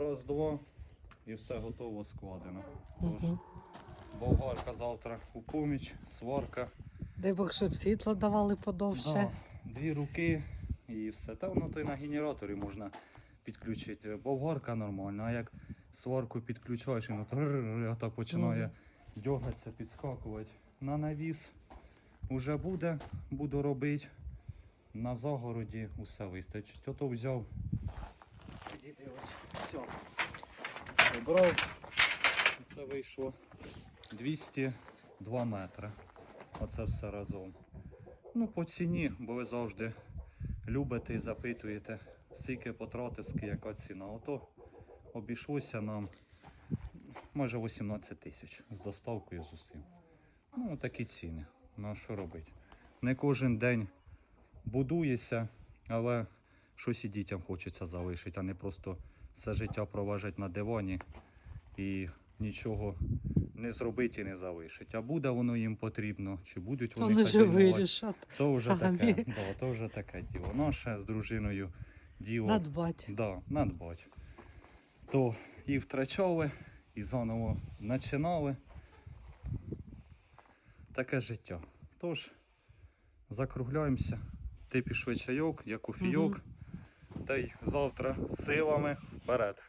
Раз, два. І все готово складено. Тож, болгарка завтра у поміч, сварка. Дай Бог, щоб світло давали подовше. Да, дві руки і все. Та воно то й на генераторі можна підключити. Болгарка нормальна, а як сварку підключаєш, і воно так починає дергатися, підскакувати. На навіс вже буде, буду робити. На загороді усе вистачить. Ото взяв. Підійди ось. Все. Забрав. Це вийшло 202 метри. Оце все разом. Ну, по ціні, бо ви завжди любите і запитуєте, скільки потратив, скільки яка ціна. Ото обійшлося нам майже 18 тисяч з доставкою з усім. Ну, такі ціни. Ну, що робити? Не кожен день будується, але щось і дітям хочеться залишити, а не просто все життя проважати на дивані і нічого не зробити і не залишити. А буде воно їм потрібно, чи будуть вони хазяйнувати, вирішать то вже самі. таке, да, то вже таке діло. Наше з дружиною діло надбати. да, надбать. То і втрачали, і заново починали. Таке життя. Тож, закругляємося. Ти пішли чайок, я кофійок. Та й завтра силами вперед.